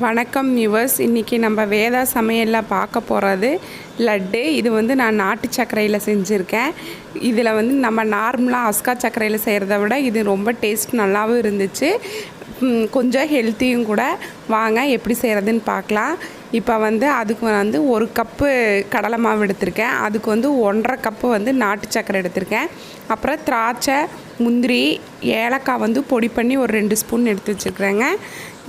வணக்கம் யுவர்ஸ் இன்றைக்கி நம்ம வேதா சமையலில் பார்க்க போகிறது லட்டு. இது வந்து நான் நாட்டு சர்க்கரையில் செஞ்சுருக்கேன். இதில் வந்து நம்ம நார்மலாக அஸ்கா சர்க்கரையில் செய்கிறத விட இது ரொம்ப டேஸ்ட் நல்லாவும் இருந்துச்சு. கொஞ்சம் ஹெல்த்தியும் கூட. வாங்க எப்படி செய்கிறதுன்னு பார்க்கலாம். இப்போ வந்து அதுக்கு வந்து ஒரு கப்பு கடலை மாவு எடுத்திருக்கேன். அதுக்கு வந்து ஒன்றரை கப்பு வந்து நாட்டு சர்க்கரை எடுத்திருக்கேன். அப்புறம் திராட்சை முந்திரி ஏலக்காய் வந்து பொடி பண்ணி ஒரு ரெண்டு ஸ்பூன் எடுத்து வச்சுருக்குறேங்க.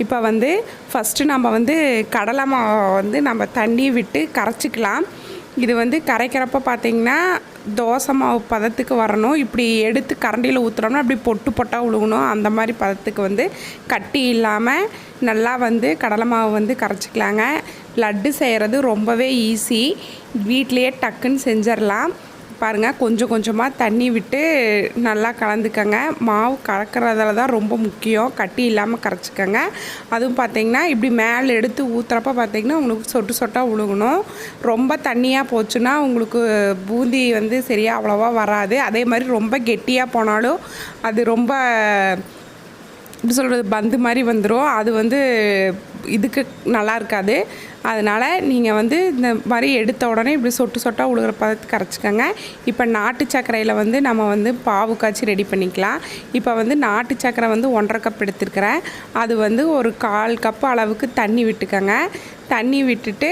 இப்போ வந்து ஃபஸ்ட்டு நம்ம வந்து கடலை மாவை வந்து நம்ம தண்ணி விட்டு கரைச்சிக்கலாம். இது வந்து கரைக்கிறப்ப பார்த்திங்கன்னா தோசை மாவு பதத்துக்கு வரணும். இப்படி எடுத்து கரண்டியில் ஊற்றுறோம்னா அப்படி பொட்டு பொட்டாக விழுகணும் அந்த மாதிரி பதத்துக்கு வந்து கட்டி இல்லாமல் நல்லா வந்து கடலை மாவு வந்து கரைச்சிக்கலாங்க. லட்டு செய்கிறது ரொம்பவே ஈஸி வீட்லேயே டக்குன்னு செஞ்சிடலாம். பாருங்கள் கொஞ்சம் கொஞ்சமாக தண்ணி விட்டு நல்லா கலந்துக்கங்க. மாவு கலக்கிறதால தான் ரொம்ப முக்கியம். கட்டி இல்லாமல் கரைச்சிக்கங்க. அதுவும் பார்த்தீங்கன்னா இப்படி மேலே எடுத்து ஊற்றுறப்ப பார்த்தீங்கன்னா உங்களுக்கு சொட்டு சொட்டாக விழுகணும் ரொம்ப தண்ணியாக போச்சுன்னா உங்களுக்கு பூந்தி வந்து சரியாக அவ்வளோவா வராது. அதே மாதிரி ரொம்ப கெட்டியாக போனாலும் அது ரொம்ப எப்படி சொல்கிறது பந்து மாதிரி வந்துடும் அது வந்து இதுக்கு நல்லா இருக்காது. அதனால் நீங்கள் வந்து இந்த மாதிரி எடுத்த உடனே இப்படி சொட்டு சொட்டாக உழுகிற பதத்தை கரைச்சிக்கோங்க. இப்போ நாட்டு சர்க்கரையில் வந்து நம்ம வந்து பாவு காய்ச்சி ரெடி பண்ணிக்கலாம். இப்போ வந்து நாட்டு சர்க்கரை வந்து ஒன்றரை கப் எடுத்துருக்கிறேன். அது வந்து ஒரு கால் கப் அளவுக்கு தண்ணி விட்டுக்கோங்க. தண்ணி விட்டுட்டு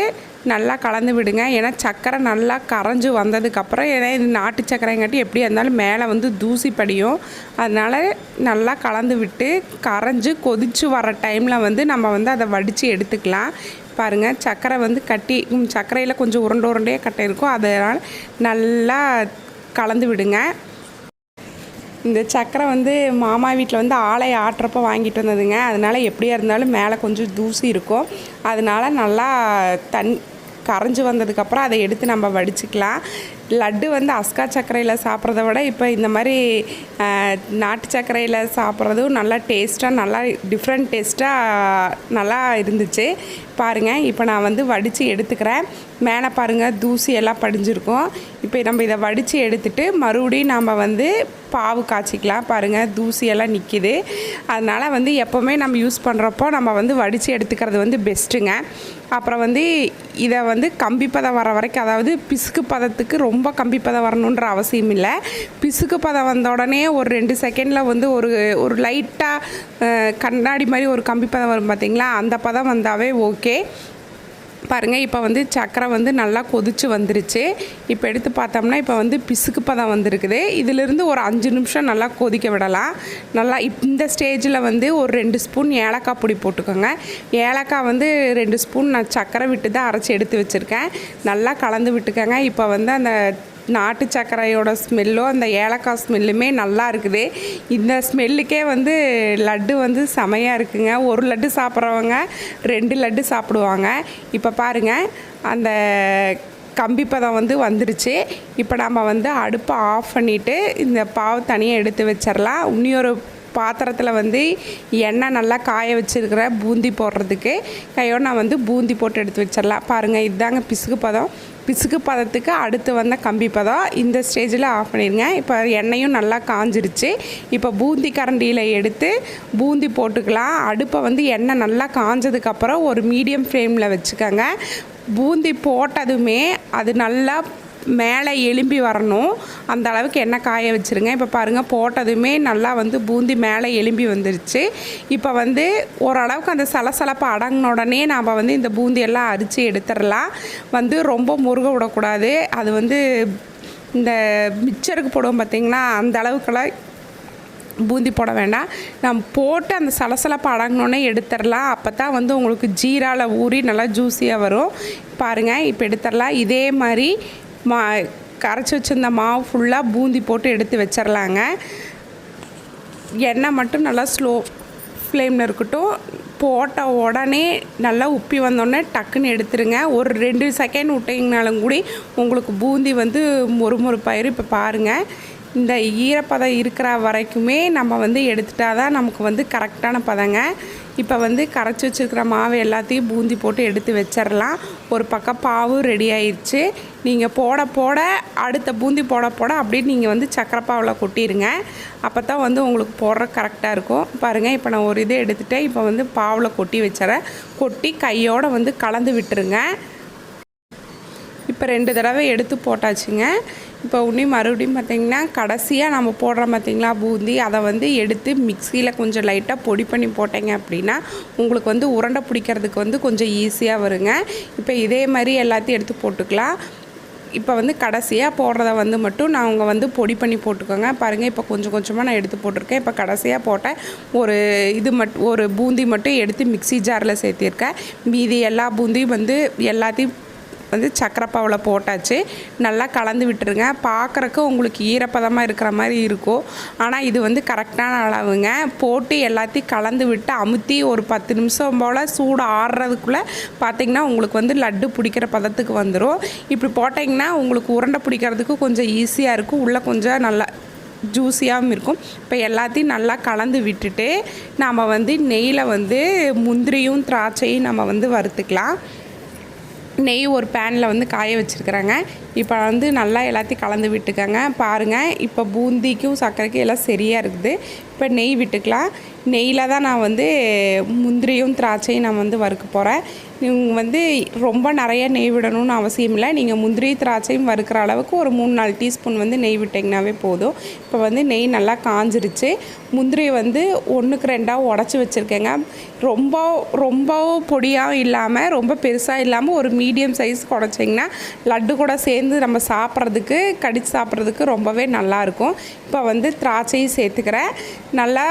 நல்லா கலந்து விடுங்க. ஏன்னா சர்க்கரை நல்லா கரைஞ்சி வந்ததுக்கப்புறம் ஏன்னா இது நாட்டு சர்க்கரைங்காட்டி எப்படியா இருந்தாலும் மேலே வந்து தூசி படியும். அதனால் நல்லா கலந்து விட்டு கரைஞ்சி கொதிச்சு வர டைமில் வந்து நம்ம வந்து அதை வடித்து எடுத்துக்கலாம். பாருங்கள் சர்க்கரை வந்து கட்டி சர்க்கரையில் கொஞ்சம் உருண்டை உருண்டையாக கட்டை இருக்கும். அதனால் நல்லா கலந்து விடுங்க. இந்த சக்கரை வந்து மாமா வீட்டில் வந்து ஆலை ஆட்டுறப்போ வாங்கிட்டு வந்ததுங்க. அதனால் எப்படியா இருந்தாலும் மேலே கொஞ்சம் தூசி இருக்கும். அதனால் நல்லா தன் கரைஞ்சி வந்ததுக்கப்புறம் அதை எடுத்து நம்ம வடிச்சுக்கலாம். லட்டு வந்து அஸ்கா சர்க்கரையில் சாப்பிட்றத விட இப்போ இந்த மாதிரி நாட்டு சர்க்கரையில் சாப்பிட்றதும் நல்லா டேஸ்ட்டாக நல்லா டிஃப்ரெண்ட் டேஸ்ட்டாக நல்லா இருந்துச்சு. பாருங்கள் இப்போ நான் வந்து வடித்து எடுத்துக்கிறேன். மேலே பாருங்கள் தூசி எல்லாம் படிஞ்சிருக்கும். இப்போ நம்ம இதை வடித்து எடுத்துட்டு மறுபடியும் நம்ம வந்து பாவு காய்ச்சிக்கலாம். பாருங்கள் தூசியெல்லாம் நிற்கிது அதனால் வந்து எப்போவுமே நம்ம யூஸ் பண்ணுறப்போ நம்ம வந்து வடித்து எடுத்துக்கிறது வந்து பெஸ்ட்டுங்க அப்புறம் வந்து இதை வந்து கம்பி பதம் வர வரைக்கும் அதாவது பிசுக்கு பதத்துக்கு ரொம்ப ரொம்ப கம்பி பதம் வரணுன்ற அவசியம் இல்லை. பிசுக்கு பதம் வந்த உடனே ஒரு ரெண்டு செகண்டில் வந்து ஒரு ஒரு லைட்டாக கண்ணாடி மாதிரி ஒரு கம்பி பதம் வரும் பார்த்தீங்களா அந்த பதம் வந்தாவே ஓகே பாருங்கள் இப்போ வந்து சக்கரை வந்து நல்லா கொதிச்சு வந்துருச்சு. இப்போ எடுத்து பார்த்தோம்னா இப்போ வந்து பிசுக்கு பதம் வந்திருக்குது. இதிலிருந்து ஒரு அஞ்சு நிமிஷம் நல்லா கொதிக்க விடலாம். நல்லா இந்த ஸ்டேஜில் வந்து ஒரு ரெண்டு ஸ்பூன் ஏலக்காய் பொடி போட்டுக்கோங்க. ஏலக்காய் வந்து ரெண்டு ஸ்பூன் நான் சக்கரை விட்டு தான் அரைச்சி எடுத்து வச்சுருக்கேன். நல்லா கலந்து விட்டுக்கோங்க. இப்போ வந்து அந்த நாட்டு சர்க்கரையோட ஸ்மெல்லும் அந்த ஏலக்காய் ஸ்மெல்லுமே நல்லா இருக்குது. இந்த ஸ்மெல்லுக்கே வந்து லட்டு வந்து செமையாக இருக்குங்க. ஒரு லட்டு சாப்பிட்றவங்க ரெண்டு லட்டு சாப்பிடுவாங்க. இப்போ பாருங்கள் அந்த கம்பி பதம் வந்து வந்துருச்சு. இப்போ நம்ம வந்து அடுப்பை ஆஃப் பண்ணிவிட்டு இந்த பாவு தனியாக எடுத்து வச்சிடலாம் இன்னொரு பாத்திரத்தில் வந்து எண்ணெய் நல்லா காய வச்சுருக்கிற பூந்தி போடுறதுக்கு கையோடு நான் வந்து பூந்தி போட்டு எடுத்து வச்சிடலாம் பாருங்கள் இதுதாங்க பிசுகு பதம். பிசுக்கு பதத்துக்கு அடுத்து வந்த கம்பி பதம் இந்த ஸ்டேஜில் ஆஃப் பண்ணிடுங்க இப்போ எண்ணெயும் நல்லா காஞ்சிருச்சு. இப்போ பூந்தி கரண்டியில் எடுத்து பூந்தி போட்டுக்கலாம். அடுப்பை வந்து எண்ணெய் நல்லா காஞ்சதுக்கப்புறம் ஒரு மீடியம் ஃப்ளேமில் வச்சுக்கோங்க. பூந்தி போட்டதுமே அது நல்லா மேலே எலும்பி வரணும். அந்த அளவுக்கு எண்ணெய் காய வச்சுருங்க. இப்போ பாருங்கள் போட்டதுமே நல்லா வந்து பூந்தி மேலே எலும்பி வந்துருச்சு. இப்போ வந்து ஓரளவுக்கு அந்த சலசலப்பு அடங்கின உடனே நாம் வந்து இந்த பூந்தி எல்லாம் எடுத்துடலாம். வந்து ரொம்ப முருக விடக்கூடாது. அது வந்து இந்த மிக்சருக்கு போடுவோம் பார்த்திங்கன்னா அந்த அளவுக்கெல்லாம் பூந்தி போட வேண்டாம். நம்ம போட்டு அந்த சலசலப்பு அடங்கினோன்னே எடுத்துடலாம். அப்போ தான் வந்து உங்களுக்கு ஜீராவில் ஊறி நல்லா ஜூஸியாக வரும். பாருங்கள் இப்போ எடுத்துடலாம். இதே மாதிரி மா கரைச்சி வச்சிருந்த மாவு ஃபுல்லாக பூந்தி போட்டு எடுத்து வச்சிடலாங்க எண்ணெய் மட்டும் நல்லா ஸ்லோ ஃப்ளேமில் இருக்கட்டும். போட்ட உடனே நல்லா உப்பி வந்தோடனே டக்குன்னு எடுத்துருங்க. ஒரு ரெண்டு செகண்ட் விட்டிங்கனாலும் கூட உங்களுக்கு பூந்தி வந்து மொறு மொறுப்பாயிரும் இப்போ பாருங்கள் இந்த ஈரப்பதம் இருக்கிற வரைக்குமே நம்ம வந்து எடுத்துட்டா தான் நமக்கு வந்து கரெக்டான பதங்க. இப்போ வந்து கரைச்சி வச்சுருக்கிற மாவு எல்லாத்தையும் பூந்தி போட்டு எடுத்து வச்சிடலாம் ஒரு பக்கம் பாவும் ரெடி ஆயிடுச்சு நீங்கள் போட போட அடுத்த பூந்தி போட போட அப்படியே நீங்கள் வந்து சக்கரை பாவில் கொட்டிடுங்க அப்போ தான் வந்து உங்களுக்கு போடுற கரெக்டாக இருக்கும். பாருங்கள் இப்போ நான் ஒரு இதை எடுத்துகிட்டேன் இப்போ வந்து பாவில் கொட்டி வச்சுறேன். கொட்டி கையோடு வந்து கலந்து விட்டுருங்க. இப்போ ரெண்டு தடவை எடுத்து போட்டாச்சுங்க. இப்போ உடனே மறுபடியும் பார்த்தீங்கன்னா கடைசியாக நம்ம போடுறோம் பார்த்திங்களா பூந்தி அதை வந்து எடுத்து மிக்சியில் கொஞ்சம் லைட்டாக பொடி பண்ணி போட்டேங்க அப்படின்னா உங்களுக்கு வந்து உருண்டை பிடிக்கிறதுக்கு வந்து கொஞ்சம் ஈஸியாக வருங்க. இப்போ இதே மாதிரி எல்லாத்தையும் எடுத்து போட்டுக்கலாம். இப்போ வந்து கடைசியாக போடுறத வந்து மட்டும் நான் அவங்க வந்து பொடி பண்ணி போட்டுக்கோங்க. பாருங்கள் இப்போ கொஞ்சம் கொஞ்சமாக நான் எடுத்து போட்டிருக்கேன். இப்போ கடைசியாக போட்டேன் ஒரு இது மட் ஒரு பூந்தி மட்டும் எடுத்து மிக்ஸி ஜாரில் சேர்த்திருக்கேன். மீதி எல்லா பூந்தியும் வந்து எல்லாத்தையும் வந்து சக்கரப்பாவில் போட்டாச்சு. நல்லா கலந்து விட்டுருங்க. பார்க்குறக்கு உங்களுக்கு ஈரப்பதமாக இருக்கிற மாதிரி இருக்கும். ஆனால் இது வந்து கரெக்டான அளவுங்க. போட்டு எல்லாத்தையும் கலந்து விட்டு அமுத்தி ஒரு பத்து நிமிஷம் போல் சூடு ஆடுறதுக்குள்ளே பார்த்தீங்கன்னா உங்களுக்கு வந்து லட்டு பிடிக்கிற பதத்துக்கு வந்துடும் இப்படி போட்டிங்கன்னா உங்களுக்கு உருண்டை பிடிக்கிறதுக்கு கொஞ்சம் ஈஸியாக இருக்கும். உள்ளே கொஞ்சம் நல்லா ஜூஸியாகவும் இருக்கும். இப்போ எல்லாத்தையும் நல்லா கலந்து விட்டுட்டு நாம் வந்து நெய்யில் வந்து முந்திரியும் திராட்சையும் நம்ம வந்து வறுத்துக்கலாம். நெய் ஒரு பேனில் வந்து காய வச்சுருக்குறாங்க. இப்போ வந்து நல்லா எல்லாத்தையும் கலந்து விட்டுக்கோங்க. பாருங்கள் இப்போ பூந்திக்கும் சர்க்கரைக்கும் எல்லாம் சரியாக இருக்குது. இப்போ நெய் விட்டுக்கலாம். நெய்யில் தான் நான் வந்து முந்திரியும் திராட்சையும் நான் வந்து வறுக்க போகிறேன் நீங்கள் வந்து ரொம்ப நிறைய நெய் விடணும்னு அவசியம் இல்லை. நீங்கள் முந்திரி திராட்சையும் வறுக்கிற அளவுக்கு ஒரு மூணு நாலு டீஸ்பூன் வந்து நெய் விட்டிங்கனாவே போதும். இப்போ வந்து நெய் நல்லா காஞ்சிருச்சு. முந்திரி வந்து ஒன்றுக்கு ரெண்டாக உடச்சி வச்சுருக்கேங்க. ரொம்ப ரொம்ப பொடியாக இல்லாமல் ரொம்ப பெருசாக இல்லாமல் ஒரு மீடியம் சைஸ் உடச்சிங்கன்னா லட்டு கூட சேர்ந்து நம்ம சாப்பிட்றதுக்கு கடித்து சாப்பிட்றதுக்கு ரொம்பவே நல்லாயிருக்கும் இப்போ வந்து திராட்சையும் சேர்த்துக்கிறேன். நல்லா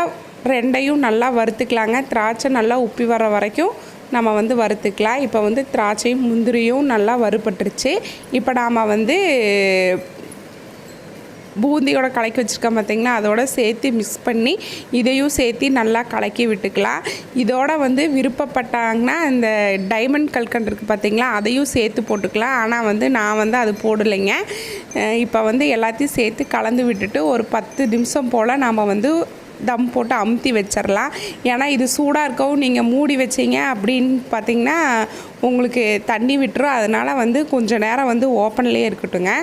ரெண்டையும் நல்லா வறுத்துக்கலாங்க. திராட்சை நல்லா உப்பி வர வரைக்கும் நம்ம வந்து வறுத்துக்கலாம். இப்போ வந்து திராட்சையும் முந்திரியும் நல்லா வறுபட்டுருச்சு. இப்போ நாம் வந்து பூந்தியோட கலக்கி வச்சுருக்கோம் பார்த்திங்கன்னா அதோட சேர்த்து மிக்ஸ் பண்ணி இதையும் சேர்த்து நல்லா கலக்கி விட்டுக்கலாம். இதோட வந்து விருப்பப்பட்டாங்கன்னா இந்த டைமண்ட் கல்கண்ட் இருக்குது பார்த்திங்களா அதையும் சேர்த்து போட்டுக்கலாம். ஆனால் வந்து நான் வந்து அது போடலைங்க. இப்போ வந்து எல்லாத்தையும் சேர்த்து கலந்து விட்டுட்டு ஒரு பத்து நிமிஷம் போல் நாம் வந்து தம் போட்டு அமுத்தி வச்சிடலாம் ஏன்னா இது சூடாக இருக்கவும் நீங்கள் மூடி வச்சீங்க அப்படின்னு பார்த்தீங்கன்னா உங்களுக்கு தண்ணி விட்டுரும். அதனால் வந்து கொஞ்சம் நேரம் வந்து ஓப்பன்லேயே இருக்கட்டுங்க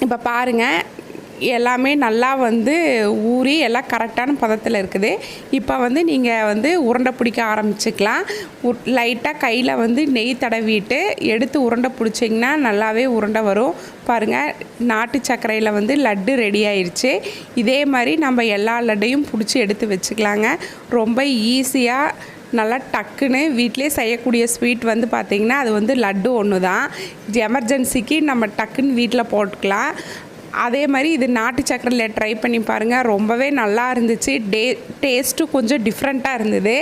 இப்போ பாருங்கள் எல்லாமே நல்லா வந்து ஊறி எல்லாம் கரெக்டான பதத்தில் இருக்குது. இப்போ வந்து நீங்கள் வந்து உருண்டை பிடிக்க ஆரம்பிச்சுக்கலாம். லைட்டாக கையில் வந்து நெய் தடவிட்டு எடுத்து உருண்டை பிடிச்சிங்கன்னா நல்லாவே உருண்டை வரும். பாருங்கள் நாட்டு சர்க்கரையில் வந்து லட்டு ரெடி ஆயிடுச்சு இதே மாதிரி நம்ம எல்லா லட்டையும் பிடிச்சி எடுத்து வச்சுக்கலாங்க. ரொம்ப ஈஸியாக நல்லா டக்குன்னு வீட்டிலே செய்யக்கூடிய ஸ்வீட் வந்து பார்த்திங்கன்னா அது வந்து லட்டு ஒன்று தான் எமர்ஜென்சிக்கு நம்ம டக்குன்னு வீட்டில் போட்டுக்கலாம். அதே மாதிரி இது நாட்டு சக்கரையில் ட்ரை பண்ணி பாருங்கள் ரொம்பவே நல்லா இருந்துச்சு. டே டேஸ்ட்டும் கொஞ்சம் டிஃப்ரெண்ட்டாக இருந்தது.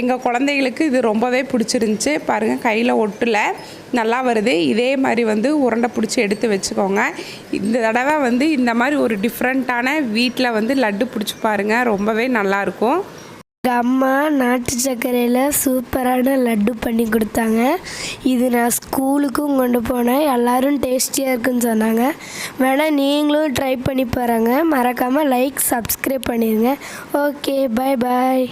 எங்கள் குழந்தைகளுக்கு இது ரொம்பவே பிடிச்சிருந்துச்சி. பாருங்கள் கையில் ஒட்டலை. நல்லா வருது. இதே மாதிரி வந்து உருண்டை பிடிச்சி எடுத்து வச்சுக்கோங்க. இந்த தடவை வந்து இந்த மாதிரி ஒரு டிஃப்ரெண்ட்டான வீட்டில் வந்து லட்டு பிடிச்சி பாருங்கள் ரொம்பவே நல்லாயிருக்கும் எங்கள் அம்மா நாட்டு சர்க்கரையில் சூப்பரான லட்டு பண்ணி கொடுத்தாங்க. இது நான் ஸ்கூலுக்கும் கொண்டு போனேன். எல்லாரும் டேஸ்டியாக இருக்குன்னு சொன்னாங்க. வேணால் நீங்களும் ட்ரை பண்ணி பாருங்கள் மறக்காமல் லைக் சப்ஸ்கிரைப் பண்ணிடுங்க ஓகே பை பாய்